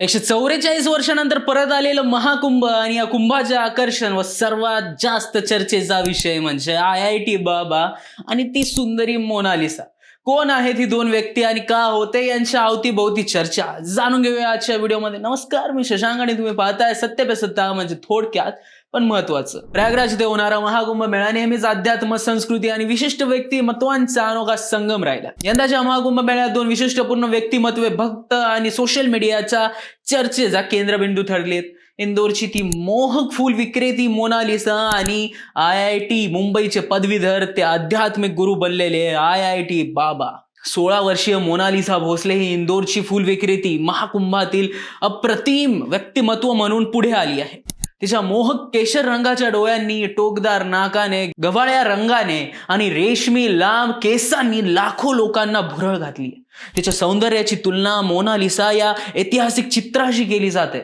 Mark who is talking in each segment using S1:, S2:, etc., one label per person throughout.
S1: एकशे चौवेचाळीस वर्षानंतर परत आलेलं महाकुंभ आणि या कुंभाचे आकर्षण व सर्वात जास्त चर्चेचा विषय म्हणजे आय आय टी बाबा आणि ती सुंदरी मोनालिसा. कोण आहेत ही दोन व्यक्ती आणि का होते यांच्या अवतीभोवती चर्चा? जाणून घेऊया आजच्या व्हिडिओमध्ये. नमस्कार मी शशांक आणि तुम्ही पाहताय सत्य पे सत्ता म्हणजे थोडक्यात पण महत्वाचं प्रयागराज इथे होणारा महाकुंभ मेळा नेहमीच अध्यात्म संस्कृती आणि विशिष्ट व्यक्तिमत्वांचा अनोखा संगम राहिला. यंदाच्या महाकुंभ मेळ्यात दोन विशिष्टपूर्ण व्यक्तिमत्वे भक्त आणि सोशल मीडियाच्या चर्चेचा केंद्रबिंदू ठरलेत. इंदोरची ती मोहक फूल विक्रेती मोनालिसा आणि आय आय टी मुंबईचे पदवीधर ते आध्यात्मिक गुरु बनलेले आय आय टी बाबा. सोळा वर्षीय मोनालिसा भोसले ही इंदोरची फुल विक्रेती महाकुंभातील अप्रतिम व्यक्तिमत्व म्हणून पुढे आली आहे. तिच्या मोहक केशर रंगाच्या डोळ्यांनी टोकदार नाकाने गव्हाळ्या रंगाने आणि रेशमी लांब केसांनी लाखो लोकांना भुरळ घातली तिच्या सौंदर्याची तुलना मोनालिसा या ऐतिहासिक चित्राशी केली जाते.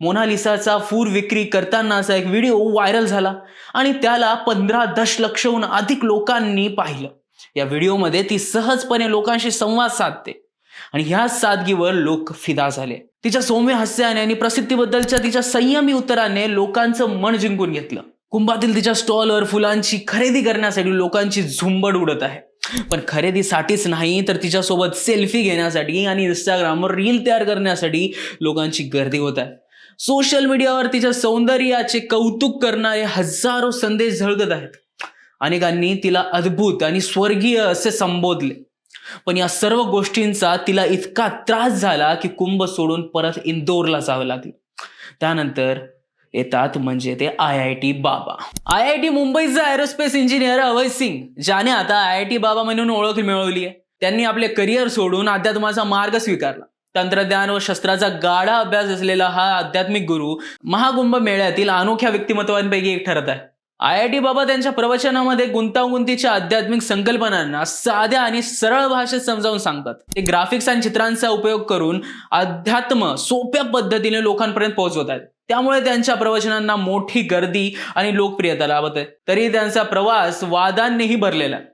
S1: मोनालिसाचा फूर विक्री करतानाचा एक व्हिडिओ व्हायरल झाला आणि त्याला पंधरा दशलक्षहून अधिक लोकांनी पाहिलं. या व्हिडिओमध्ये ती सहजपणे लोकांशी संवाद साधते आणि ह्या सादगीवर लोक फिदा झाले. तिच्या सौम्य हास्याने आणि प्रसिद्धीबद्दलच्या तिच्या संयमी उत्तराने लोकांचं मन जिंकून घेतलं. कुंभातील तिच्या स्टॉलवर फुलांची खरेदी करण्यासाठी लोकांची झुंबड उडत आहे. पण खरेदीसाठीच नाही तर तिच्यासोबत सेल्फी घेण्यासाठी आणि इंस्टाग्रामवर रील तयार करण्यासाठी लोकांची गर्दी होत आहे. सोशल मीडियावर तिच्या सौंदर्याचे कौतुक करणारे हजारो संदेश झळकत आहेत. अनेकांनी तिला अद्भुत आणि स्वर्गीय असे संबोधले. पण या सर्व गोष्टींचा तिला इतका त्रास झाला की कुंभ सोडून परत इंदोरला जावं लागलं. त्यानंतर येतात म्हणजे ते I I T Baba. I I T मुंबईचा एरोस्पेस इंजिनियर अभय सिंग ज्याने आता आय आय टी बाबा म्हणून ओळख मिळवली आहे. त्यांनी आपले करिअर सोडून अध्यात्माचा मार्ग स्वीकारला. तंत्रज्ञान व शस्त्राचा गाढा अभ्यास असलेला हा आध्यात्मिक गुरु महाकुंभ मेळ्यातील अनोख्या व्यक्तिमत्वांपैकी एक ठरत आहे. आय आय टी बाबा त्यांच्या प्रवचनामध्ये गुंतागुंतीच्या आध्यात्मिक संकल्पनांना साध्या आणि सरळ भाषेत समजावून सांगतात. ते ग्राफिक्स आणि चित्रांचा उपयोग करून अध्यात्म सोप्या पद्धतीने लोकांपर्यंत पोहोचवत आहेत. त्यामुळे त्यांच्या प्रवचनांना मोठी गर्दी आणि लोकप्रियता लाभत. आहे तरी त्यांचा प्रवास वादांनीही भरलेला आहे.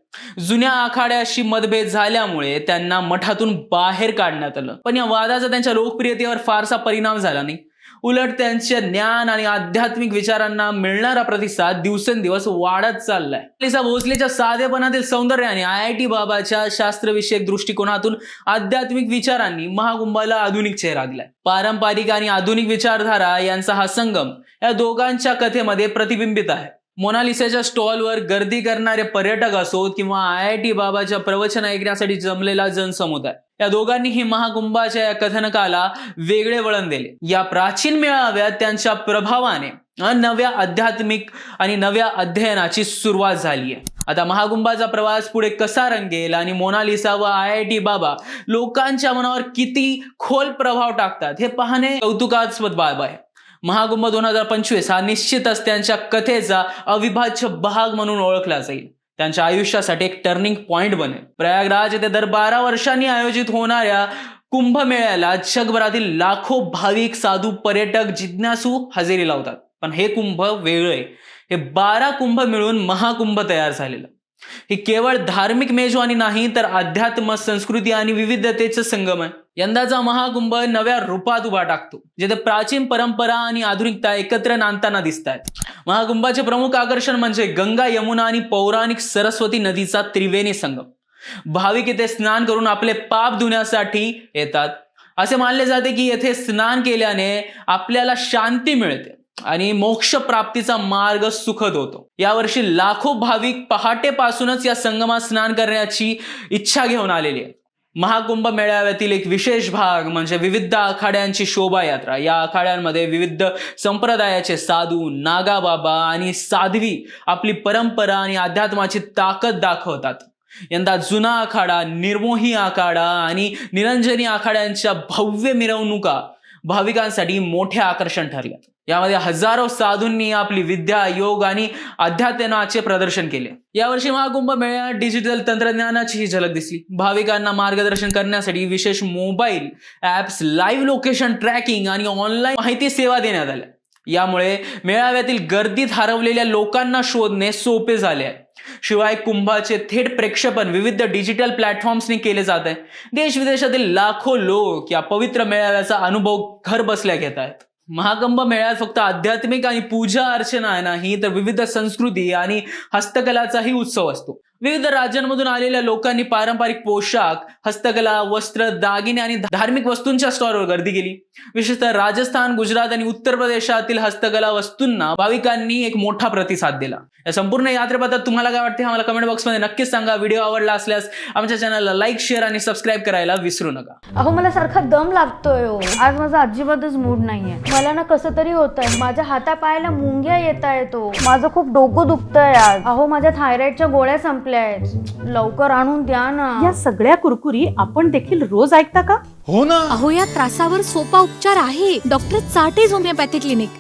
S1: जुन्या आखाड्याशी मतभेद झाल्यामुळे त्यांना मठातून बाहेर काढण्यात आलं. पण या वादाचा त्यांच्या लोकप्रियतेवर फारसा परिणाम झाला नाही. उलट त्यांच्या ज्ञान आणि आध्यात्मिक विचारांना मिळणारा प्रतिसाद दिवसेंदिवस वाढत चाललाय. लिसा भोसलेच्या साधेपणातील सौंदर्याने आय आय टी बाबाच्या शास्त्रविषयक दृष्टिकोनातून आध्यात्मिक विचारांनी महाकुंभाला आधुनिक चेहरा दिलाय. पारंपरिक आणि आधुनिक विचारधारा यांचा हा संगम या दोघांच्या कथेमध्ये प्रतिबिंबित आहे. मोनालिसाच्या स्टॉलवर गर्दी करणारे पर्यटक असोत किंवा आय आय टी बाबाच्या प्रवचन ऐकण्यासाठी जमलेला जनसमुदाय. या दोघांनीही महाकुंभाच्या या कथनकाला वेगळे वळण दिले. या प्राचीन मेळाव्यात त्यांच्या प्रभावाने नव्या आध्यात्मिक आणि नव्या अध्ययनाची सुरुवात झाली आहे. आता महाकुंभाचा प्रवास पुढे कसा रंगेल आणि मोनालिसा व आय आय टी बाबा लोकांच्या मनावर किती खोल प्रभाव टाकतात हे पाहणे कौतुकास्पद बाब आहे. महाकुंभ दोन हजार पंचवीस हा निश्चितच त्यांच्या कथेचा अविभाज्य भाग म्हणून ओळखला जाईल. त्यांच्या आयुष्यासाठी एक टर्निंग पॉइंट बनेल. प्रयागराज येथे दर बारा वर्षांनी आयोजित होणाऱ्या कुंभमेळ्याला जगभरातील लाखो भाविक साधू पर्यटक जिज्ञासू हजेरी लावतात. पण हे कुंभ वेगळे. हे बारा कुंभ मिळून महाकुंभ तयार झालेलं. ही केवळ धार्मिक मेजवानी नाही तर अध्यात्म संस्कृती आणि विविधतेचं संगम आहे. यंदाचा महाकुंभ नव्या रूपात उभा टाकतो जिथे प्राचीन परंपरा आणि आधुनिकता एकत्र नांदताना दिसत आहेत महाकुंभाचे प्रमुख आकर्षण म्हणजे गंगा यमुना आणि पौराणिक सरस्वती नदीचा त्रिवेणी संगम. भाविक येथे स्नान करून आपले पाप धुण्यासाठी येतात. असे मानले जाते की येथे स्नान केल्याने आपल्याला शांती मिळते आणि मोक्ष प्राप्तीचा मार्ग सुखद होतो. यावर्षी लाखो भाविक पहाटेपासूनच या संगमात स्नान करण्याची इच्छा घेऊन आलेली आहे महाकुंभ मेळाव्यातील एक विशेष भाग म्हणजे विविध आखाड्यांची शोभायात्रा. या आखाड्यांमध्ये विविध संप्रदायाचे साधू नागाबाबा आणि साध्वी आपली परंपरा आणि अध्यात्माची ताकद दाखवतात. यंदा जुना आखाडा निर्मोही आखाडा आणि निरंजनी आखाड्यांच्या भव्य मिरवणुका भाविकांसाठी मोठे आकर्षण ठरल्या यामध्ये हजारो साधूंनी आपली विद्या योग आणि अध्यात्मनाचे प्रदर्शन केले. यावर्षी महाकुंभ मेळ्यात डिजिटल तंत्रज्ञानाची ही झलक दिसली. भाविकांना मार्गदर्शन करण्यासाठी विशेष mobile apps live location tracking आणि ऑनलाईन माहिती सेवा देण्यात आल्या. यामुळे मेळाव्यातील गर्दीत हरवलेल्या लोकांना शोधणे सोपे झाले आहे. शिवाय कुंभाचे थेट प्रेक्षेपण विविध डिजिटल प्लॅटफॉर्म्सनी केले जात आहे. देश विदेशातील लाखो लोक या पवित्र मेळाव्याचा अनुभव घर बसल्या घेत आहेत. महाकुंभ मेळ्यात फक्त आध्यात्मिक आणि पूजा अर्चना नाही तर विविध संस्कृती आणि हस्तकलाचाही उत्सव असतो. विविध राज्यांमधून आलेल्या लोकांनी पारंपरिक पोशाख हस्तकला वस्त्र दागिने आणि धार्मिक वस्तूंच्या स्टॉलवर गर्दी केली. विशेषतः राजस्थान गुजरात आणि उत्तर प्रदेशातील हस्तकला वस्तूंना भाविकांनी एक मोठा प्रतिसाद दिला. या संपूर्ण यात्रेबद्दल तुम्हाला काय वाटते आम्हाला कमेंट बॉक्समध्ये नक्कीच सांगा. व्हिडिओ आवडला असल्यास आमच्या चॅनलला लाईक शेअर आणि सबस्क्राईब करायला विसरू नका.
S2: अहो मला सारखा दम लागतोय हो. आज माझा अजिबातच मूड नाहीये. मला ना कसं तरी होत आहे माझ्या हातापायाला मुंग्या येत येतो हो. माझं खूप डोकं दुखतंय आज. अहो माझ्या थायरॉइडच्या गोळ्या संप आहेत लवकर आणून द्या ना.
S3: या सगळ्या कुरकुरी आपण देखील रोज ऐकता का?
S4: हो ना.
S5: अहो या त्रासावर सोपा उपचार आहे. Doctor Chate's homeopathy clinic.